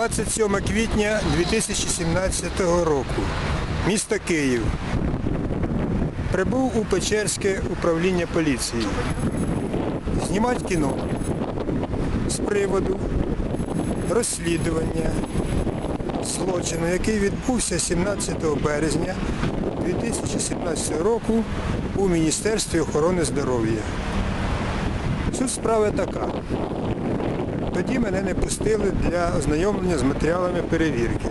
27 квітня 2017 року. Місто Київ. Прибув у Печерське управління поліції. Знімати кіно з приводу розслідування злочину, який відбувся 17 березня 2017 року у Міністерстві охорони здоров'я. Суть справи така. Тоді мене не пустили для ознайомлення з матеріалами перевірки,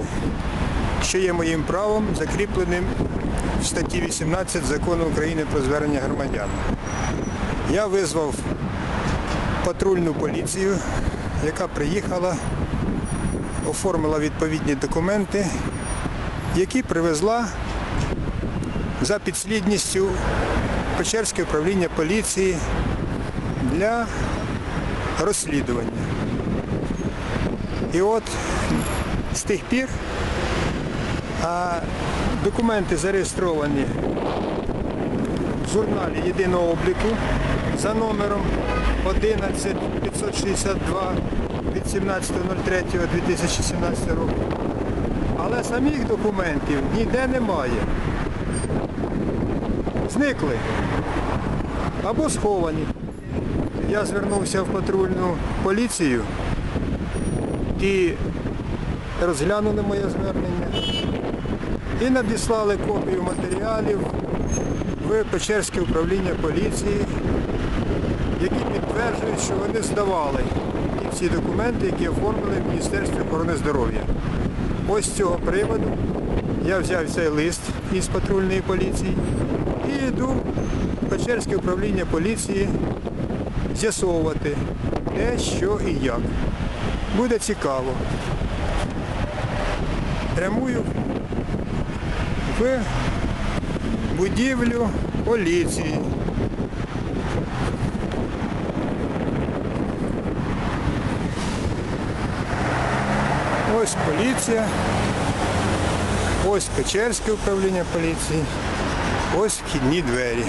що є моїм правом, закріпленим в статті 18 Закону України про звернення громадян. Я визвав патрульну поліцію, яка приїхала, оформила відповідні документи, які привезла за підслідністю Печерське управління поліції для розслідування. І от з тих пір документи зареєстровані в журналі єдиного обліку за номером 11562 від 17.03.2017 року. Але самих документів ніде немає. Зникли або сховані. Я звернувся в патрульну поліцію і розглянули моє звернення і надіслали копію матеріалів в Печерське управління поліції, які підтверджують, що вони здавали ті всі документи, які оформили в Міністерстві охорони здоров'я. Ось з цього приводу я взяв цей лист із патрульної поліції і йду в Печерське управління поліції з'ясовувати, де, що і як. Буде цікаво. Прямую в будівлю поліції. Ось поліція, ось Печерське управління поліції, ось вхідні двері.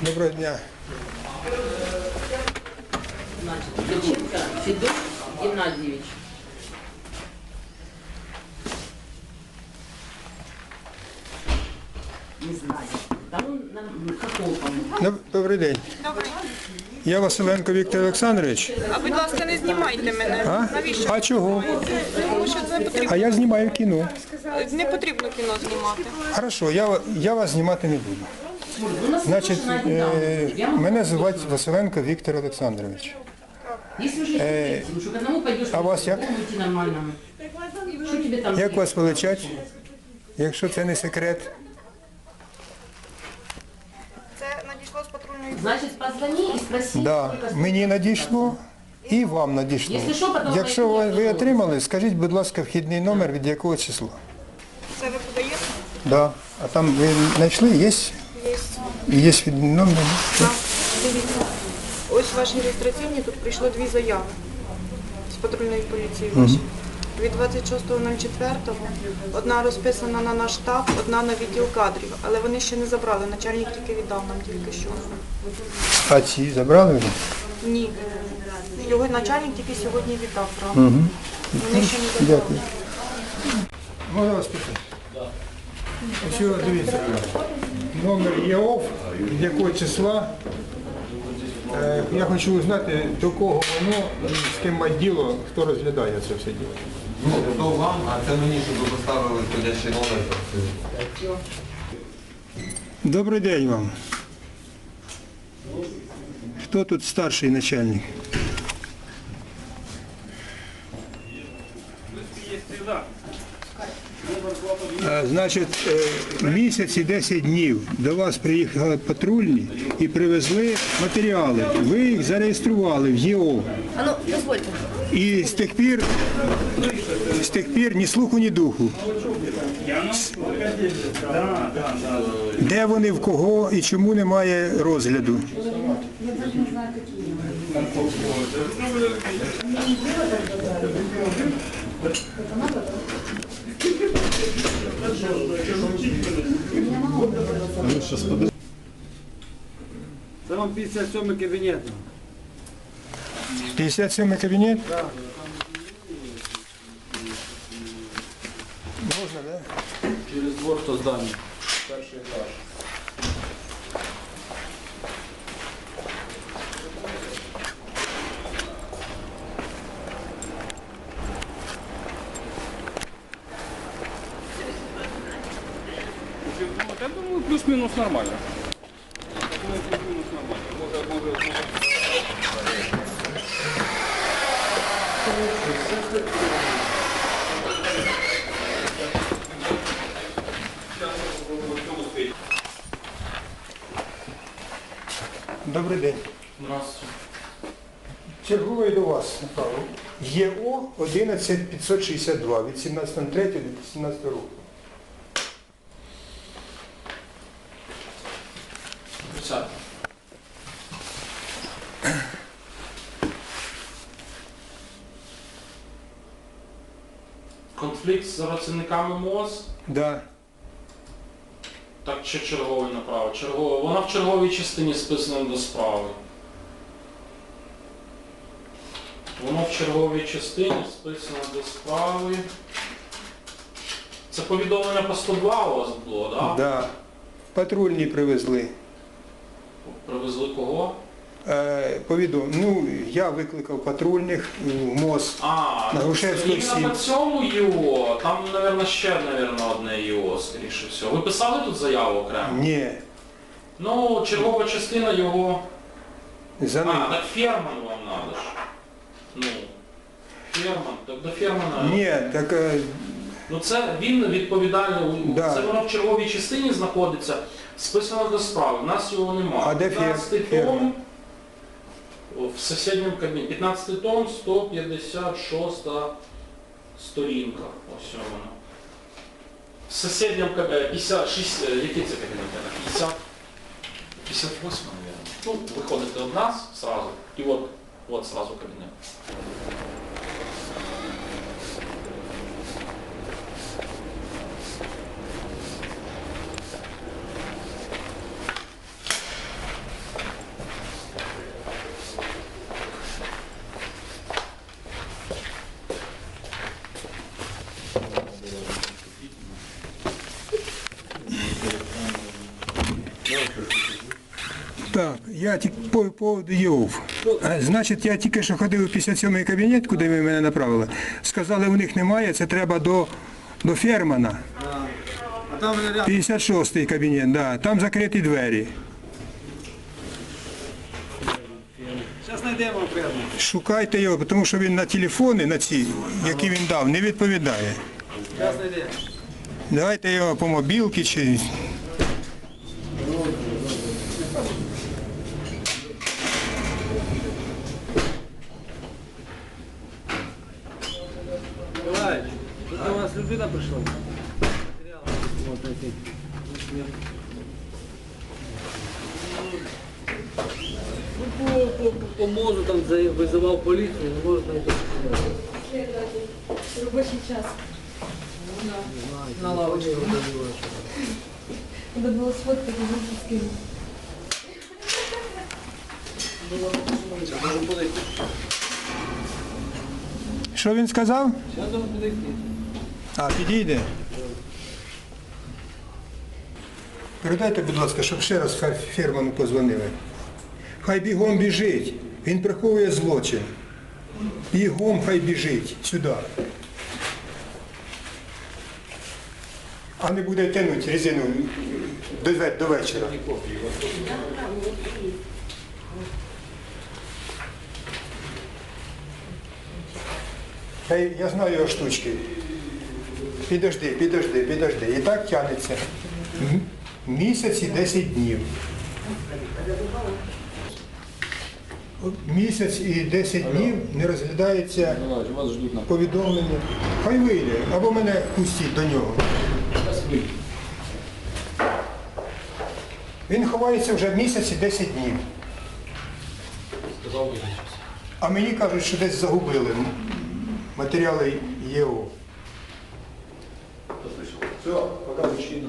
Доброго дня. Дьяченко Федор Геннадьевич. Не знаю. Там он нам какого, по-моему. Доб- Добрий день. Я Василенко Віктор Олександрович. А будь ласка, не знімайте мене. А? Навіщо? А чого? Тому що це потрібно. А я знімаю кіно. Не потрібно кіно знімати. Хорошо, я, я вас знімати не буду. Значить, е, мене звати Василенко Віктор Олександрович. Пойдешь, а вас як? Як вас величать? Якщо це не секрет. Це надійшло з патрульної Значит, позвони и спроси. Да, мені надійшло і вам надійшло. Якщо що, Якщо ви, ви отримали, скажіть, будь ласка, вхідний номер від якого числа? Це ви подаєте? Да. А там ви знайшли? Є? Є. Є номер? Так, дивіться. Ось ваші реєстраційні, тут прийшло дві заяви з патрульної поліції ваші. Від 26.04 одна розписана на наш штаб, одна на відділ кадрів, але вони ще не забрали. Начальник тільки віддав нам тільки що. А ці забрали вже? Ні. Його начальник тільки сьогодні віддав, правда. Вони ще не забрали. Дякую. Можна вас питати? Ось дивіться. Номер ЄОВ, від якого числа. Е, Я хочу узнати, до кого воно, і з ким має діло, хто розглядає це все діло. Ну, то вам, а це мені, щоб ви поставили входящий номер. Добрий день вам. Хто тут старший начальник? Значить, е, місяць і 10 днів до вас приїхали патрульні і привезли матеріали. Ви їх зареєстрували в ЄО. Ну. І з тих пір, з тих пір ні слуху, ні духу. Де вони, в кого і чому немає розгляду? Це вам 57 кабінет. 57 кабінет? Так. Можна, да? Через двор то здання. Перший етаж. Плюс-мінус нормально. Плюс-мінус нормально. Може, може, може. Добрий день. Черговий до вас направо. ЄО 11562 від 17.03.2017 року. Конфлікт з працівниками МОЗ, Да. так чи черговий направо? Черговий. Вона в черговій частині списана до справи. Воно в черговій частині списано до справи. Це повідомлення по 102 у вас було, так? Да? Да. Патрульні привезли. Привезли кого? Е, повідом... Ну, я викликав патрульних в МОЗ. А, На Грушевського іменно 7. по цьому ЮО, там, мабуть, ще, мабуть, одне ЮО, скоріше всього. Ви писали тут заяву окремо? Ні. Ну, чергова частина його За ним. А, так Ферман вам надо ж. Ну, Ферман, так до Фермана. Ні, так е, Ну це він відповідальний, Да. це воно в черговій частині знаходиться, списано до справи, в нас його немає. А де Фер- 15 Ферман? том о, в сусідньому кабінеті. 15 том, 156 сторінка. Ось воно. В сусідньому кабінеті, 56, е, який це кабінет? 50, 58, мабуть. Ну, виходите від нас сразу, і от, от сразу кабінет. Так, я тільки по поводу ЄОВ. Значить, я тільки що ходив у 57-й кабінет, куди ви мене направили. Сказали, у них немає, це треба до, до Фермана. А там вони рядом. 56-й кабінет, да. там закриті двері. Шукайте його, тому що він на телефони, на ці, які він дав, не відповідає. Давайте його по мобілки чи. Миколаївич, тут до вас людина прийшла. Матеріал можна знайти. Ну, по, по, по, по мозу там визивав поліцію, не може знайти. Робочий час. На лавочку. Треба було сфоткати і скинути. Можемо подойти. Що він сказав? Зараз підійти. А, підійде. Передайте, будь ласка, щоб ще раз Фе- Ферману позвонили. Хай бігом біжить. Він приховує злочин. Бігом хай біжить сюди. А не буде тягнути резину до, вечора. Хай, я знаю його штучки. Підожди, підожди, підожди. І так тягнеться. Місяць і 10 днів. Місяць і 10 днів не розглядається повідомлення. Хай вийде, або мене пустіть до нього. Він ховається вже місяць і 10 днів. А мені кажуть, що десь загубили матеріали ЄО. Все, пока мужчина.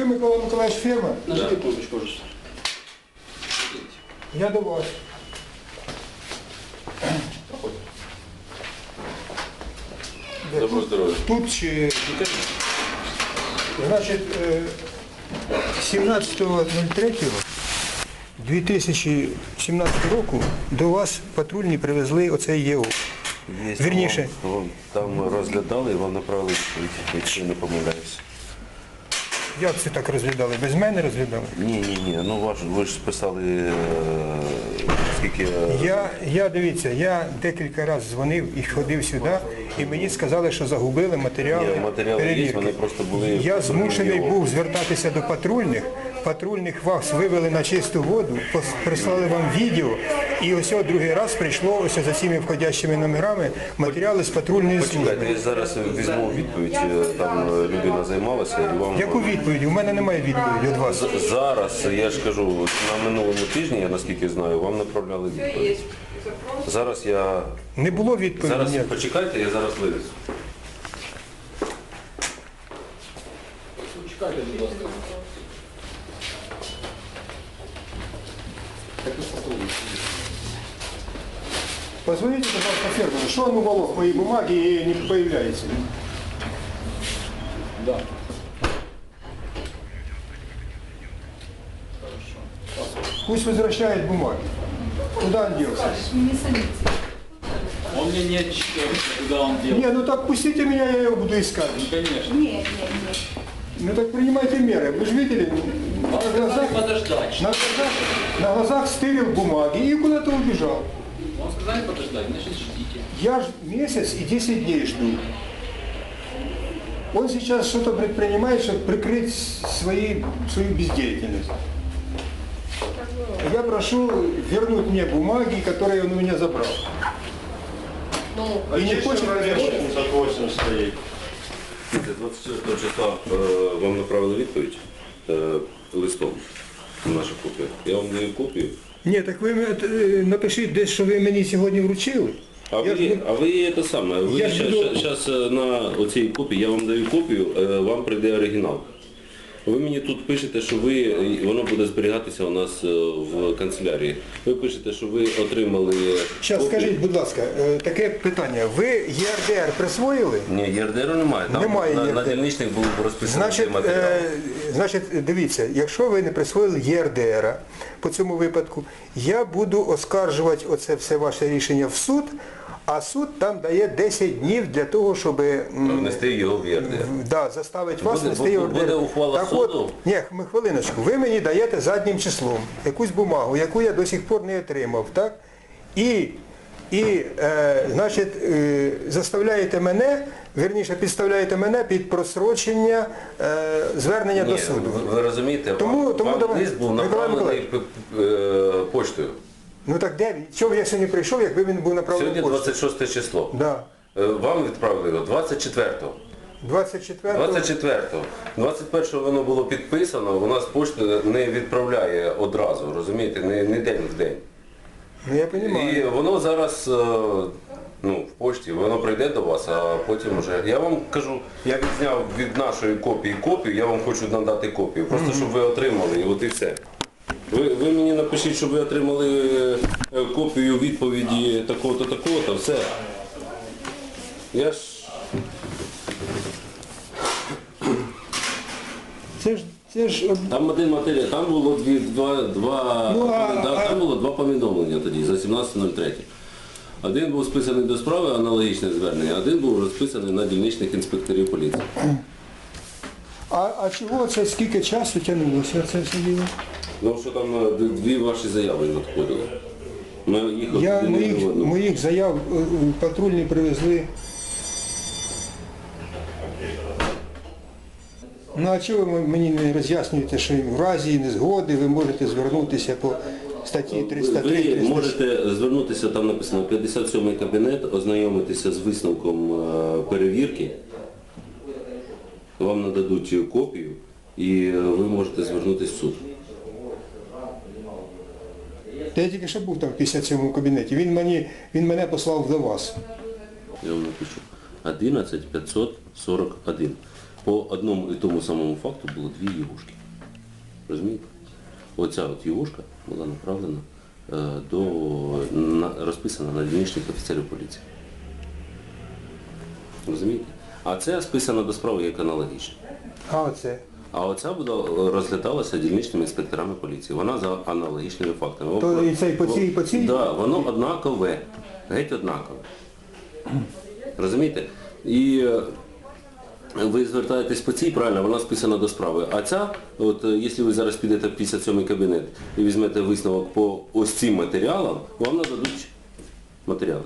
Ви, Микола Миколаївич, фермер? Нажми кнопочку. Я до вас. Доброго здоров'я. Тут чи... Значить, е, 17.03.2017 року до вас патрульні привезли оцей ЄО. Є Вірніше. Там розглядали і вам направили якщо не помиляюся. Як це так розглядали? Без мене розглядали? Ні, ні, ні. Ну ваш, ви ж списали е, скільки. е, Я, я дивіться, я декілька разів дзвонив і ходив сюди, і мені сказали, що загубили матеріали. Ні, матеріали є, перевірки. вони просто були Я в змушений був звертатися до патрульних. Патрульних вас вивели на чисту воду, пос- прислали вам відео, і ось другий раз прийшло ось за цими входящими номерами матеріали з патрульної Почекайте, я зараз візьму відповідь. е, Там е, людина займалася і вам. Яку відповідь? У мене немає відповіді від вас. Зараз, я ж кажу, на минулому тижні, я наскільки знаю, вам направляли відповідь. Зараз я. Не було відповіді. Зараз почекайте, я зараз вивезу. Позвоните, пожалуйста, фермеру, что он уволок мои бумаги и не появляется. Да. Пусть возвращает бумаги. Куда он делся? Он мне не отчитывается, куда он делал. Не, ну так пустите меня, я его буду искать. Конечно. Нет, нет, нет. Ну так принимайте меры. Вы же видели, на глазах, подождать. на глазах, на глазах стырил бумаги и куда-то убежал. Вам сказали подождать, значит ждите. Я ж месяц и 10 дней жду. Он сейчас что-то предпринимает, чтобы прикрыть свои, свою бездеятельность. Я прошу вернуть мне бумаги, которые он у меня забрал. Ну, И не хочет возвращать. 78 стоїть. 24 числа е, вам направили відповідь е, листом на нашу копію. Я вам даю копію. Ні, так ви е, напишіть десь, що ви мені сьогодні вручили. А Я ви, буду- а ви це саме, ви Я ж зараз на оцій копії, я вам даю копію, е, вам прийде оригінал. Ви мені тут пишете, що ви, воно буде зберігатися у нас е, в канцелярії. Ви пишете, що ви отримали. Зараз скажіть, будь ласка, е, таке питання. Ви ЄРДР присвоїли? Ні, ЄРДРу немає. Там Немає на, на дільничних було розписано Значить, матеріал. е, значить, дивіться, якщо ви не присвоїли ЄРДР по цьому випадку, я буду оскаржувати оце все ваше рішення в суд, а суд там дає 10 днів для того, щоб Внести його в ЄРДР. да, заставити вас нести його в буде ухвала так суду? От, ні, ми хвилиночку, ви мені даєте заднім числом якусь бумагу, яку я до сих пор не отримав, так? І, і е, значить, е, заставляєте мене, верніше, підставляєте мене під просрочення е, звернення Ні, до суду. ви, ви розумієте, Тому- вам, тому вам лист був направлений е, поштою. Ну так де він? Чого я сьогодні прийшов, якби він був направлений Сьогодні поштою? 26 число. Да. Е, Вам відправили 24-го. 24 24-го. 21-го воно було підписано, вона з пошти не відправляє одразу, розумієте, не, не день в день. Ну я І розумію. воно зараз е, ну, в пошті, воно прийде до вас, а потім вже. Я вам кажу, я відзняв від нашої копії копію, я вам хочу надати копію. Просто щоб ви отримали, і от і все. Ви, ви мені напишіть, щоб ви отримали е, копію відповіді такого-то, такого-то, все. Я ж Це ж, це ж Там один матеріал, там було дві, два, два, Ну, а- да, там було два повідомлення тоді за 17.03. Один був списаний до справи, аналогічне звернення, один був розписаний на дільничних інспекторів поліції. а, а чого це скільки часу тягнулося це все діло? Ну що там е, дві ваші заяви надходили. Ми їх Я в моїх, одну. моїх заяв е, е, патрульні привезли. Ну а чого ви мені не роз'яснюєте, що в разі незгоди ви можете звернутися по статті 303 Ви 304? можете звернутися, там написано 57 кабінет, ознайомитися з висновком е, перевірки. Вам нададуть копію і ви можете звернутися в суд. Та я тільки що був там в 57 кабінеті. Він, мені, він мене послав до вас. Я вам напишу. 11 541. По одному і тому самому факту було дві євушки. Розумієте? Оця от євушка була направлена е, до на, розписана на дільничних офіцерів поліції. Розумієте? А це списано до справи як аналогічно. А оце? А оця буде розглядалася дільничними інспекторами поліції. Вона за аналогічними фактами. То і цей по цій, і по цій? Да, воно однакове. Геть однакове. Розумієте? І е, ви звертаєтесь по цій, правильно, вона списана до справи. А ця, от е, якщо ви зараз підете в 57 кабінет і візьмете висновок по ось цим матеріалам, вам нададуть матеріали.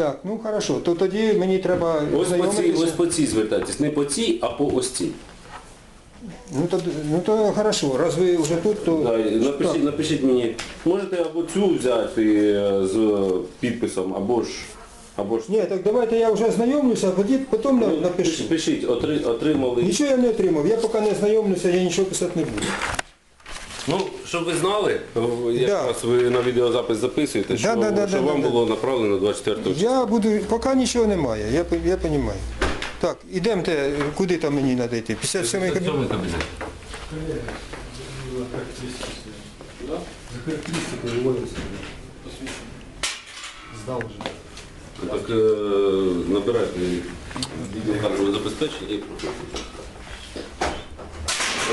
Так, ну хорошо, то тоді мені треба Ось по цій, ось по цій звертайтесь. Не по цій, а по ось цій. Ну то, ну то хорошо, раз ви вже тут, то... Да, і напишіть, напишіть мені, можете або цю взяти е, з підписом, або ж. Або ж Ні, так давайте я вже знайомлюся, а тоді потім на- Ну, напишу. Пишіть, отри- отримали. Нічого я не отримав, я поки не знайомлюся, я нічого писати не буду. Ну, щоб ви знали, якраз ви на відеозапис записуєте, що, да, да, що да, вам да, було направлено 24 числа. Я буду, поки нічого немає, я, розумію. Так, ідемте, куди там мені треба йти? 57 кабінет? Сьомий кабінет. Так, е, набирайте відеокамеру забезпечення і проходьте.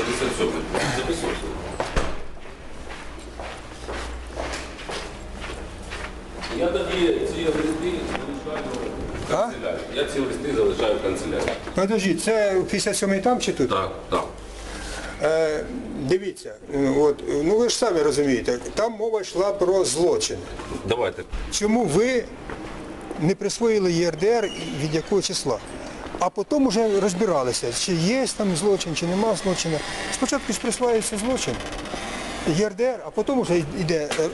57. Записуйте. Я тоді ці листи залишаю. Я ці листи залишаю в канцелярії. Подожди, це 57 там чи тут? Так, так. Е, дивіться, е, от, ну ви ж самі розумієте, там мова йшла про злочин. Давайте. Чому ви не присвоїли ЄРДР від якого числа? А потім вже розбиралися, чи є там злочин, чи нема злочину. Спочатку ж присваюється злочин, ЄРДР, а потім вже йде е,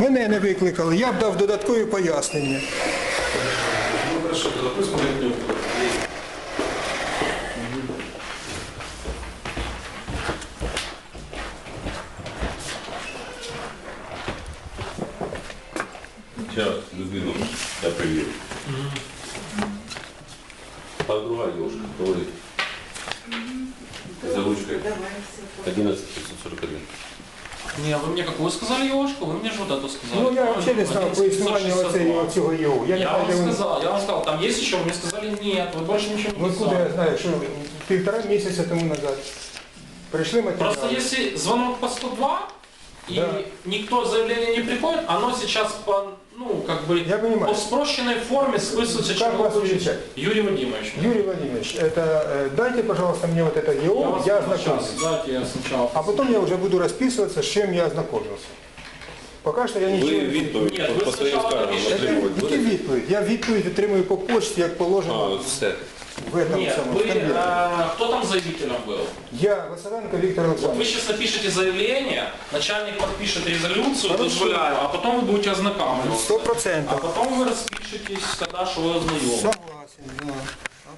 Мене не викликали, я б дав додаткові пояснення. там есть еще, вы мне сказали нет, вы больше ничего не Ну откуда я писали. знаю, що півтора місяця тому назад прийшли матеріали. Просто если звонок по 102, и Да. никто заявление не приходит, оно сейчас по, ну, как бы, Я понимаю. по спрощенной форме списывается Как вас человек. величать? Юрий Вадимович. Юрий Владимирович, это, э, дайте, пожалуйста, мне вот это ЕО, вас я сейчас, ознакомлюсь. дайте я сначала. А потом я уже буду расписываться, с чем я ознакомился. Пока що я нічого Ви не відповідь Ні, ви по своїм спочатку скаргам напишіть. отримувати Які будете? відповідь? Я відповідь отримую по почті, як А, положено все. в этом Нет, самом вы, конверте. э, кто там заявителем был? Я, Василенко Віктор Вы Олександрович. сейчас напишите заявление, начальник подпишет резолюцию, Хорошо. дозволяю, а потом вы будете ознакомливаться. Сто А процентов. потом вы распишетесь, когда что вы ознакомились. Согласен, да.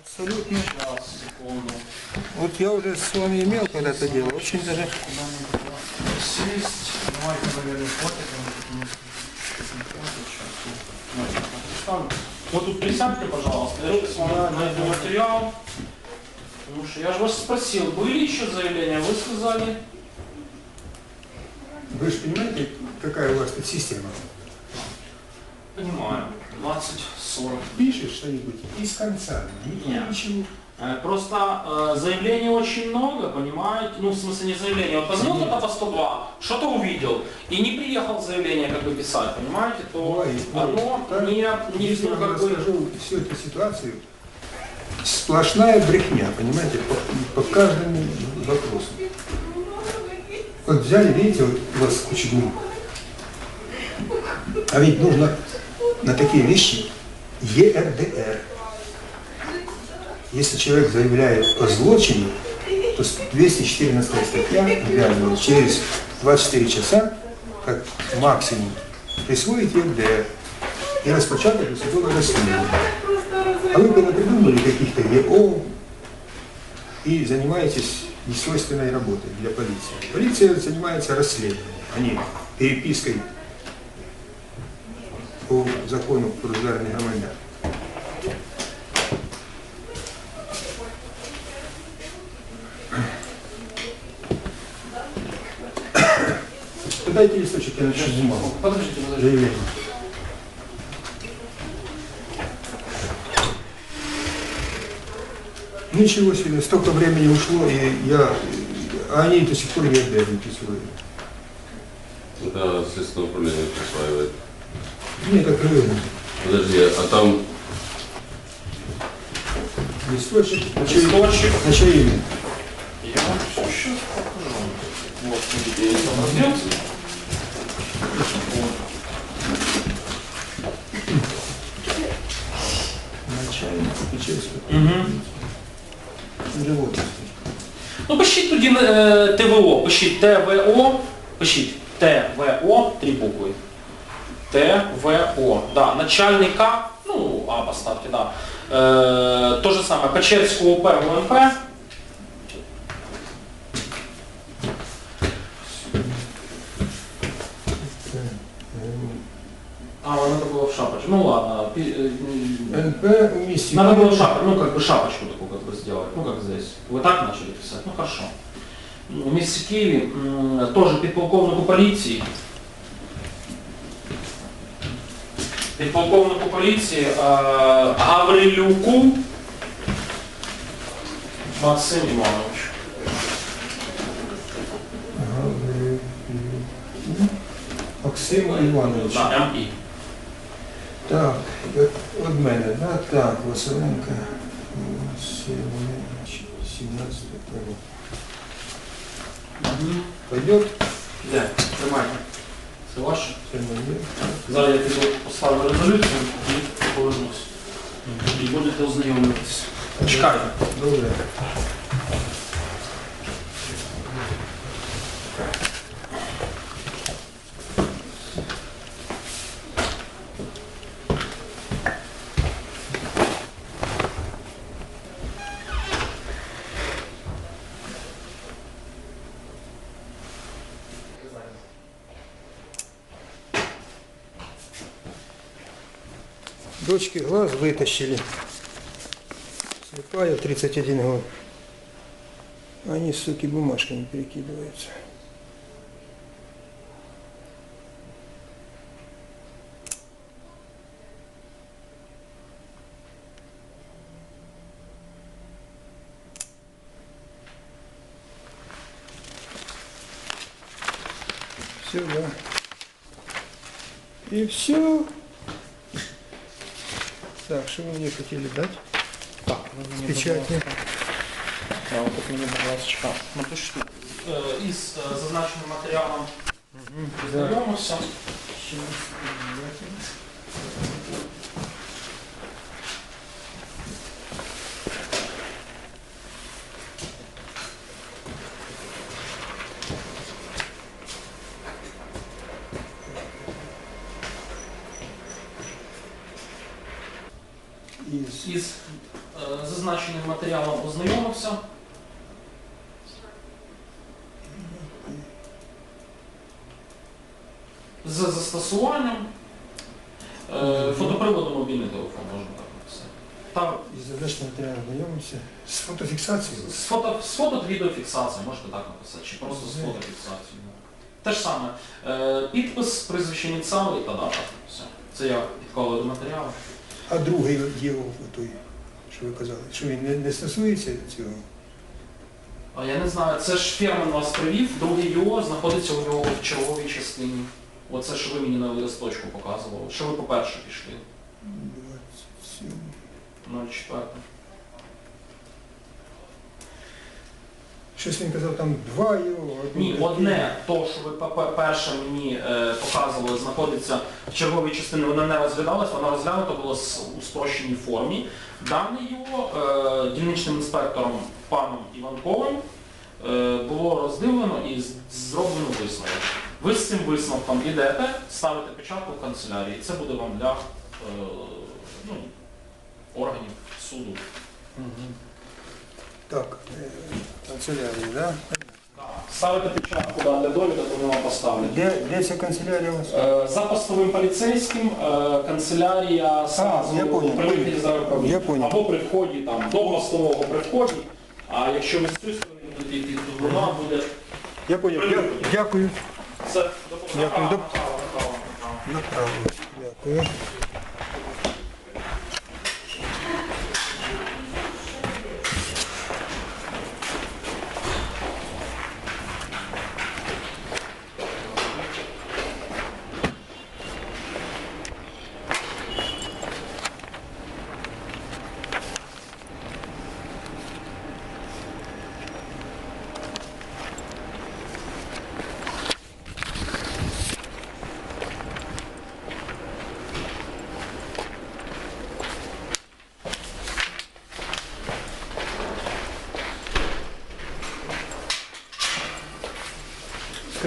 Абсолютно. Сейчас, секунду. Вот я уже с вами имел когда-то дело. Очень даже... Сесть. Давайте, наверное, фотик. Вот тут присядьте, пожалуйста. Я сейчас вам найду материал. Потому что я же вас спросил, были еще заявления, вы сказали. Вы же понимаете, какая у вас тут система? Понимаю. 20-40. Пишешь что-нибудь из конца. Нет. Ничего. Э, Просто э, заявлений очень много, понимаете? Ну, в смысле не заявление. Вот позвонил кто-то по 102, что-то увидел, и не приехал заявление как бы писать, понимаете? То Бывает, оно бывает. не, не Если ну, я как бы... расскажу всю эту ситуацию, сплошная брехня, понимаете, по, по каждому вопросу. Вот взяли, видите, вот у вас куча бумаг. А ведь нужно на такие вещи ЕРДР. Если человек заявляет о злочине, то 214 статья обязывает через 24 часа, как максимум, присвоить ЕРДР и распечатать судовое расследование. А вы когда придумали каких-то ЕО и занимаетесь несвойственной работой для полиции. Полиция занимается расследованием, а не перепиской по закону про громадян. Дайте листочек, я напишу бумагу. Подождите, подождите. Заявление. Ничего себе, столько времени ушло, и я... А они до сих пор не обязаны присвоили. Это следственное управление присваивает. Мне как рыбу. Подожди, а там Листочек, Листочек. на чаевник. Я вам все сейчас покажу. Вот, смотрите, есть образец. Живот. Ну, пишіть тоді е, ТВО, пишіть ТВО, пишіть ТВО, три букви. ТВО, да, начальника, ну, А поставьте, да. Е, то же самое, Печерського ОП ГУНП. А, вот надо было в шапочку. Ну ладно. пи- э, м, НП в місті. Надо было шапку, ну как бы шапочку такую как бы сделать, ну как здесь. Вы так начали писать, ну хорошо. В місті Києві м, теж підполковнику поліції. Підполковнику поліції е, Гаврилюку Максим Іванович. Максим Іванович. Да, МІ. Так, від мене, да? так, Василенко, 17 пойдет. Пойдет? Де? Тримайте. Це ваше? Це моє. Зараз я піду поставлю резолюцію і повернусь. І будете ознайомлюватися. Чекайте. Добре. Дочки глаз вытащили. Слепая, 31 год. Они, суки, бумажками перекидываются. Все, да. И все. Так, что вы мне хотели дать? Так, Печатник. Да, вот тут мне, напишіть. Е, Із е, зазначеним матеріалом знайомився. Из Із е, зазначеним матеріалом ознайомився. З застосуванням е, фотоприводу мобільний телефон, можна так написати. Там из задачного материала знакомимся с фотофиксацией. з фото, з фото та відеофіксацією, можете так написати, чи просто з фотофіксацією. Те ж саме. Е, підпис, прізвище ініціали та дата. Все. Це я підколую до матеріалу. А другий діло той, що ви казали, що він не, не стосується цього. А я не знаю, це ж фермер вас привів, другий ЮО знаходиться у нього в черговій частині. Оце, що ви мені на листочку показували. Що ви по-перше пішли? 27. 04. Щось він казав, там два його. Ні, одне, то, що ви пе- перше мені е, показували, знаходиться в черговій частині, вона не розглядалась, вона розглянута була с- у спрощеній формі. Дане його е, дільничним інспектором паном Іванковим е, було роздивлено і з- зроблено висновок. Ви з цим висновком йдете, ставите печатку в канцелярії. Це буде вам для е, ну, органів суду. Так, е, канцелярія, да? Ставите печатку да, для довідок, вони вам поставлять. Де, де ця канцелярія у вас? Е, За постовим поліцейським е, канцелярія сразу я понял. управління. Я понял. Або при вході там, до постового при вході, а якщо ви з цієї сторони будете йти, то вона буде Я понял. Дя- Дякую. Все, до. Дякую. До- Направо, направо, направо. Направо. Дякую.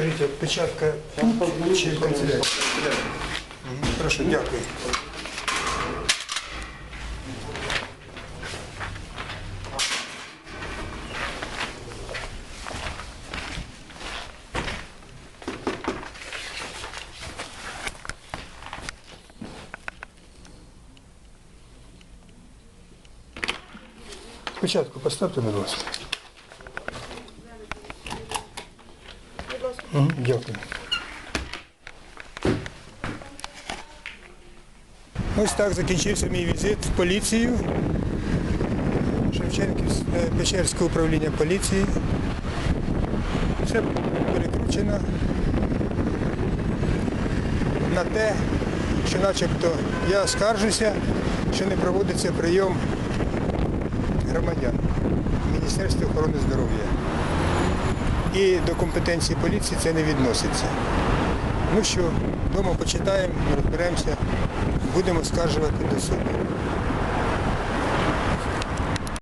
Скажіть, а печатка тут чи в канцелярії? Мгм, Хорошо, дякую. Печатку поставте, будь ласка. Дякую. Ось так закінчився мій візит в поліцію. Шевченківське управління поліції. Все перекручено на те, що начебто я скаржуся, що не проводиться прийом громадян Міністерстві охорони здоров'я. І до компетенції поліції це не відноситься. Ну що, вдома почитаємо, розберемося, будемо скаржувати до суду.